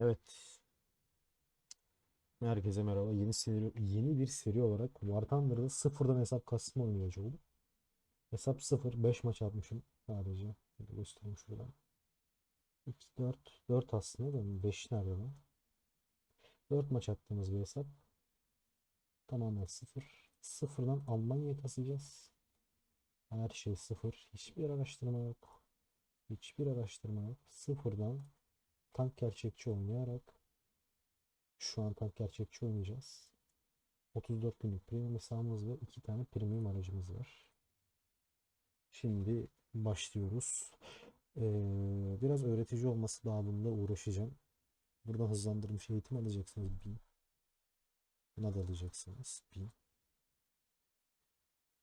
Evet. Herkese merhaba. Yeni seri, yeni bir seri olarak War Thunder'da sıfırdan hesap kasma oynayacak oldum. Hesap 0. 5 maç atmışım sadece. Şöyle göstereyim şuradan. 2, 4. 4 aslında da 5 nerede lan? 4 maç attığımız bir hesap. Tamamen 0. Sıfırdan Almanya'ya kasacağız. Her şey 0. Hiçbir araştırma yok. Hiçbir araştırma yok. Sıfırdan tank gerçekçi oynayarak şu an tank gerçekçi oynayacağız. 34 günlük premium hesabımız ve 2 tane premium aracımız var. Şimdi başlıyoruz. Ee, biraz öğretici olması babında uğraşacağım. Buradan hızlandırılmış eğitim alacaksınız 1000. Buna da alacaksınız 1000.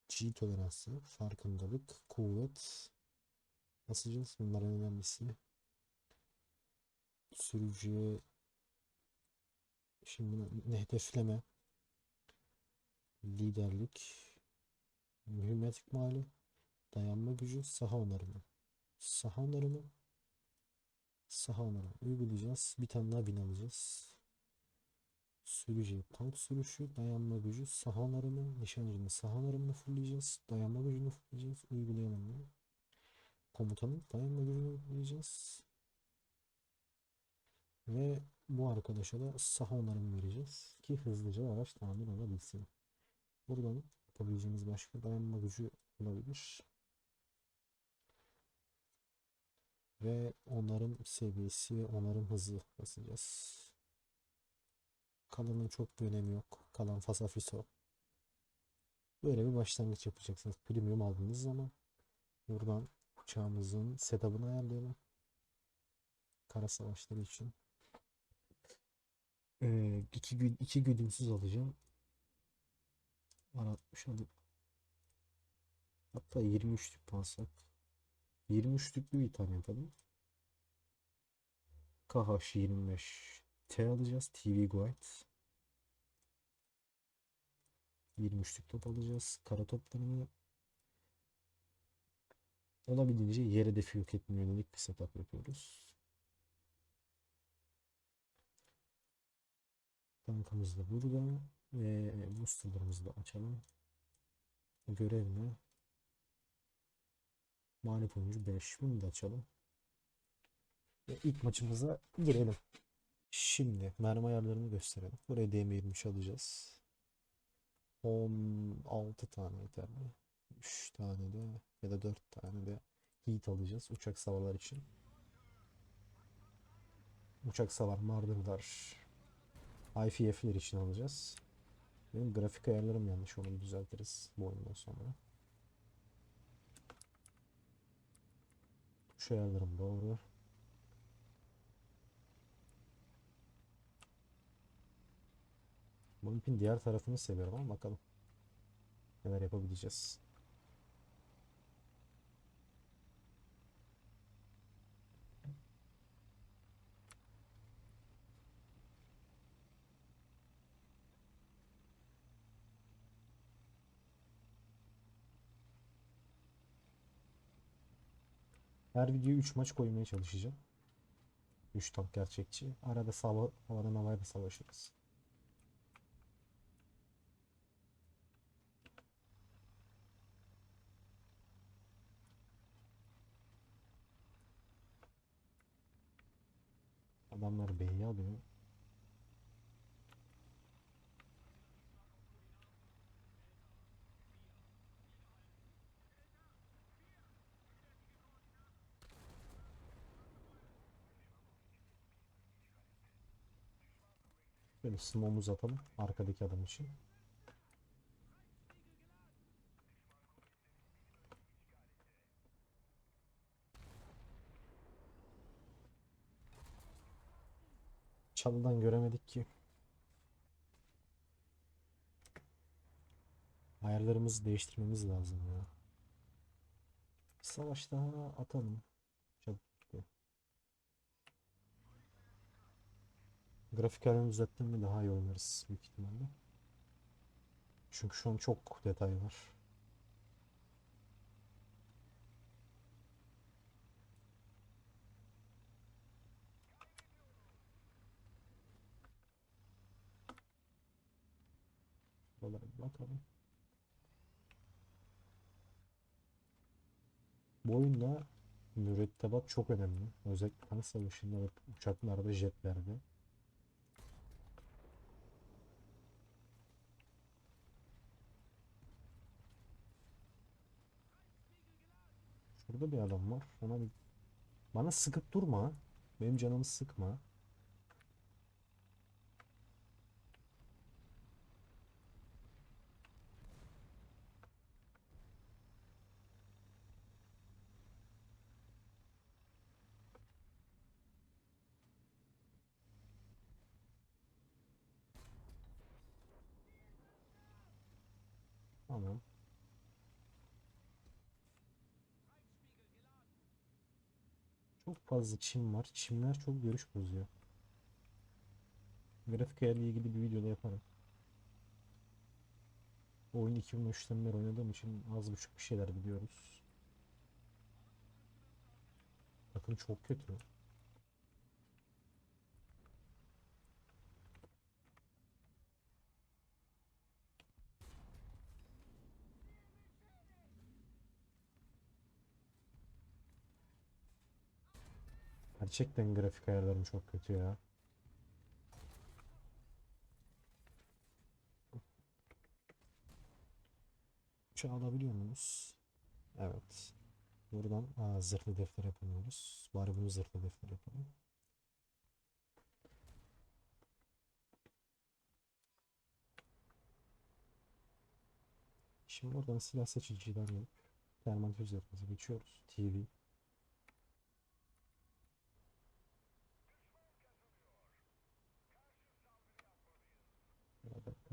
G toleransı, farkındalık, kuvvet basacağız. Bunlar en önemlisi. Sürücüye Şimdi ne hedefleme, liderlik, mühimmet ikmali, dayanma gücü, saha onarımı. Saha onarımı, saha onarımı uygulayacağız. Bir tane daha bin alacağız. Sürücü, tank sürüşü, dayanma gücü, saha onarımı, nişancının saha onarımını fullleyeceğiz. Dayanma gücünü fullleyeceğiz. Uygulayalım bunu. Komutanın dayanma gücünü uygulayacağız. Ve bu arkadaşa da saha vereceğiz ki hızlıca araç tamir olabilsin. Buradan yapabileceğimiz başka dayanma gücü olabilir. Ve onarım seviyesi, onarım hızı basacağız. Kalanın çok bir önemi yok. Kalan fasafiso. Böyle bir başlangıç yapacaksınız. Premium aldığınız zaman buradan uçağımızın setup'ını ayarlayalım. Kara savaşları için. Ee, iki gün iki güdümsüz alacağım. Aratmış alıp hatta 23'lük alsak 23'lüklü bir tane yapalım. KH25 T alacağız. TV Guide 23'lük top alacağız. Kara toplarını olabildiğince yer hedefi yok etmeye yönelik bir setup yapıyoruz. Tankımız da burada ve boosterlarımızı da açalım. Görev ne? Mağlup oyuncu 5. Bunu da açalım. Ve ilk maçımıza girelim. Şimdi mermi ayarlarını gösterelim. Buraya DM23 alacağız. 16 tane yeterli. 3 tane de ya da 4 tane de heat alacağız uçak savarlar için. Uçak savar Mardırlar IFF'ler için alacağız. Benim grafik ayarlarım yanlış onu düzeltiriz bu oyundan sonra. Tuş ayarlarım doğru. Bu ipin diğer tarafını seviyorum ama bakalım. Neler yapabileceğiz. Her videoya 3 maç koymaya çalışacağım. 3 tank gerçekçi. Arada sava havadan havaya da savaşırız. Adamlar B'yi alıyor. Böyle smoke'umuzu atalım arkadaki adam için. Çalıdan göremedik ki. Ayarlarımızı değiştirmemiz lazım ya. Savaş daha atalım. Grafik ayarını düzelttim mi daha iyi oynarız büyük ihtimalle. Çünkü şu an çok detay var. Bakalım. Bu oyunda mürettebat çok önemli. Özellikle kanı savaşında uçaklarda, jetlerde. Şurada bir adam var. Ona bir... Bana sıkıp durma. Benim canımı sıkma. Tamam. Çok fazla çim var. Çimler çok görüş bozuyor. Grafik ayarla ilgili bir videoda yaparım. Oyun 2003'ten beri oynadığım için az buçuk bir şeyler biliyoruz. Bakın çok kötü. Gerçekten grafik ayarlarım çok kötü ya. Uçağı alabiliyor muyuz? Evet. Buradan aa, zırhlı defter yapamıyoruz. Bari bunu zırhlı defter yapalım. Şimdi buradan silah seçiciden gelip termometre üzerimize geçiyoruz. TV.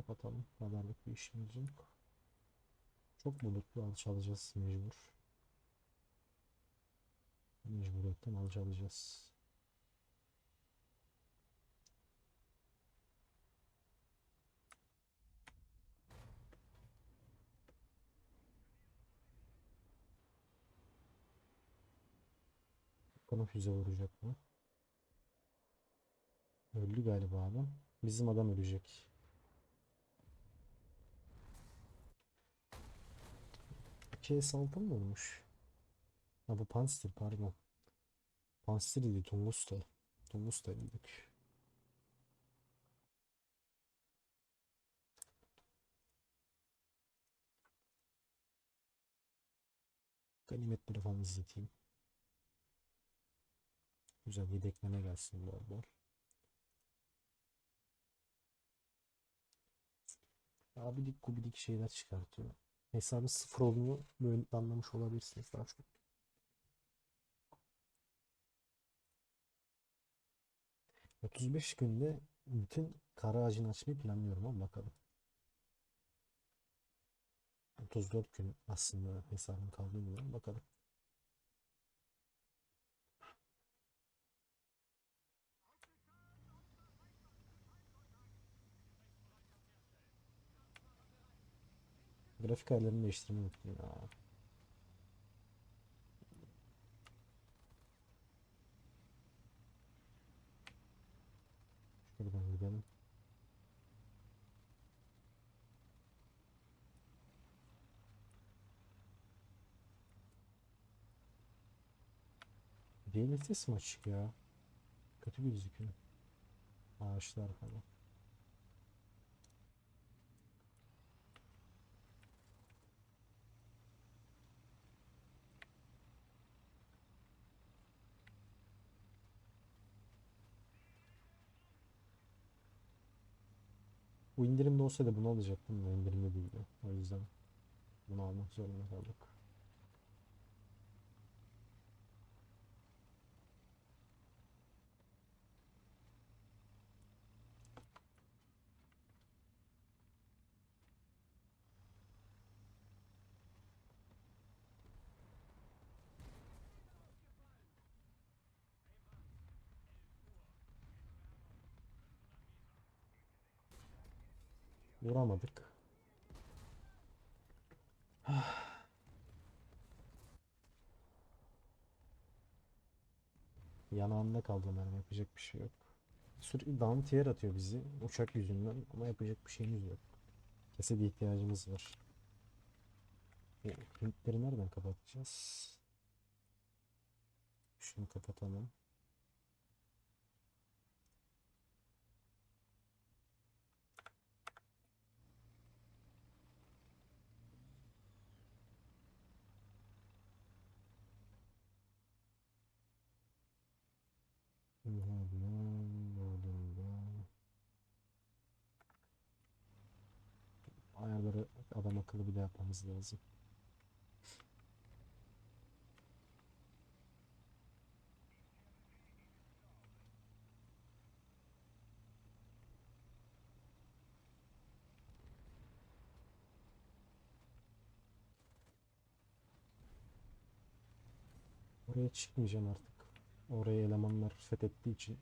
Kapatalım. Radarlık bir işimiz yok. Çok bulutlu alçalacağız mecbur. Mecburiyetten alçalacağız. Bakalım füze vuracak mı? Öldü galiba adam. Bizim adam ölecek. Mı olmuş? Ha bu Panster pardon. Panster değil Tungusta. Tungusta dedik. Ganimetleri falan izleteyim. Güzel yedekleme gelsin bol bol. Abidik gubidik şeyler çıkartıyor. Hesabın sıfır olduğunu böyle anlamış olabilirsiniz daha çok. ...35 günde bütün kara ağacını açmayı planlıyorum ama bakalım. 34 gün aslında hesabım kaldı bilmiyorum bakalım. Grafik ayarlarını değiştirmeyi unuttum ya. Şuradan gidelim. DLSS mi açık ya? Kötü gözüküyor. Ağaçlar falan. Bu indirimde olsaydı bunu alacaktım da indirimde değildi. O yüzden bunu almak zorunda kaldık. Vuramadık. Yanağında kaldı mermi yapacak bir şey yok. Sürekli down tier atıyor bizi uçak yüzünden ama yapacak bir şeyimiz yok. Sese de ihtiyacımız var. Bu Hintleri nereden kapatacağız? Şunu kapatalım. Ayarları adam yapmamız lazım. Oraya çıkmayacağım artık. Oraya elemanlar fethettiği için.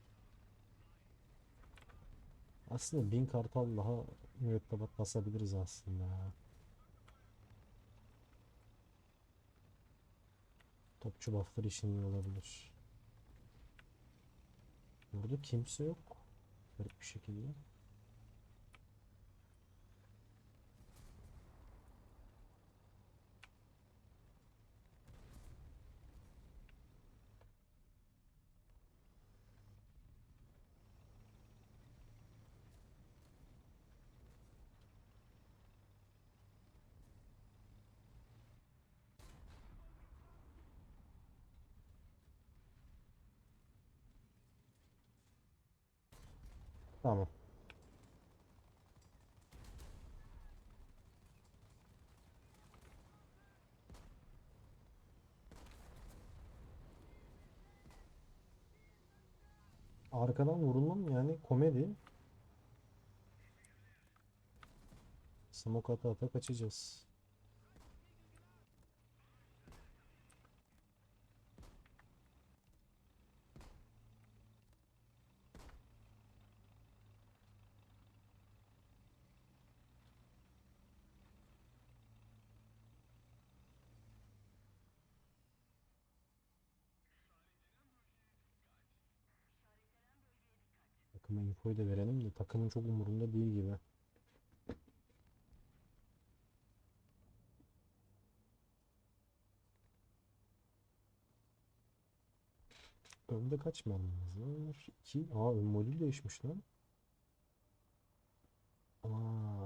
Aslında bin kartal daha mürettebat basabiliriz aslında Topçu buffları için iyi olabilir. Burada kimse yok. Garip bir şekilde. Tamam. Arkadan vurulmam yani komedi. Smoke ata ata kaçacağız. Takıma infoyu da verelim de takımın çok umurunda değil gibi. Önde kaç mermimiz var? 2. Aa ön modül değişmiş lan. Vay.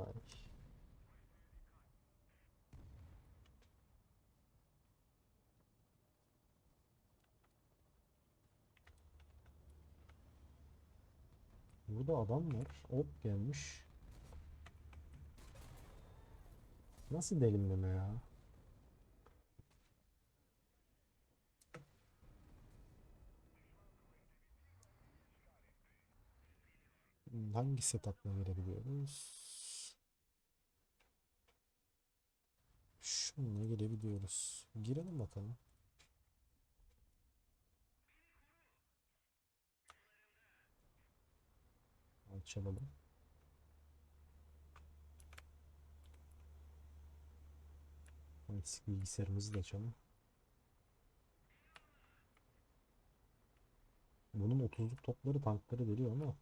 Burada adam var. Hop gelmiş. Nasıl delimleme ya? Hangi setup'la girebiliyoruz? Şununla girebiliyoruz. Girelim bakalım. Açalım. Eksik bilgisayarımızı da açalım. Bunun 30'luk topları tankları deliyor ama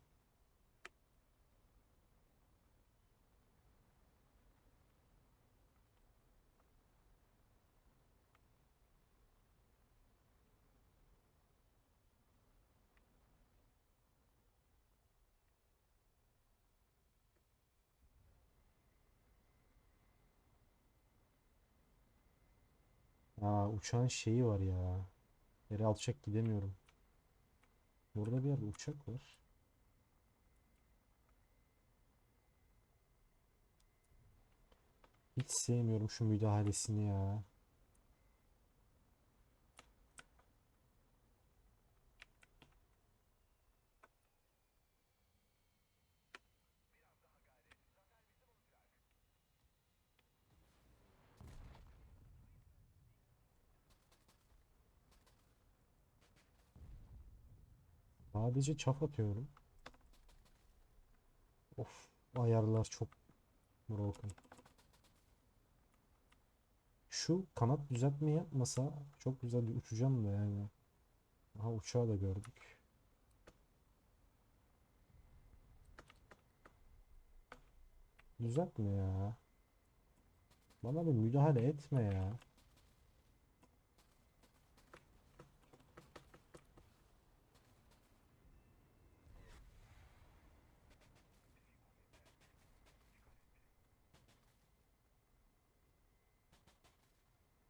Uçağın şeyi var ya. Yere alçak gidemiyorum. Burada bir yerde uçak var. Hiç sevmiyorum şu müdahalesini ya. Sadece çaf atıyorum. Of ayarlar çok broken. Şu kanat düzeltme yapmasa çok güzel bir uçacağım da yani. Aha uçağı da gördük. Düzeltme ya. Bana bir müdahale etme ya.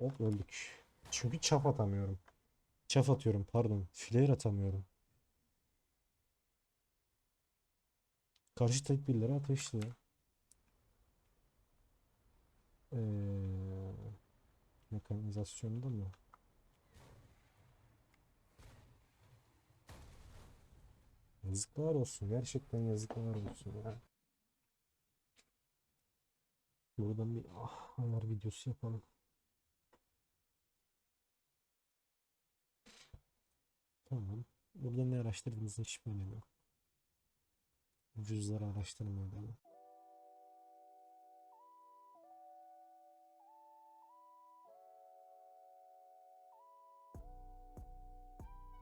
Hop öldük. Çünkü çap atamıyorum. Çap atıyorum pardon. Flare atamıyorum. Karşı tek birileri ateşli. Ee, mekanizasyonda mı? Yazıklar olsun. Gerçekten yazıklar olsun ya. Buradan bir ah, ayar videosu yapalım. Tamam. Burada ne araştırdığınızın hiçbir önemi yok. Ucuzları araştırmaya devam.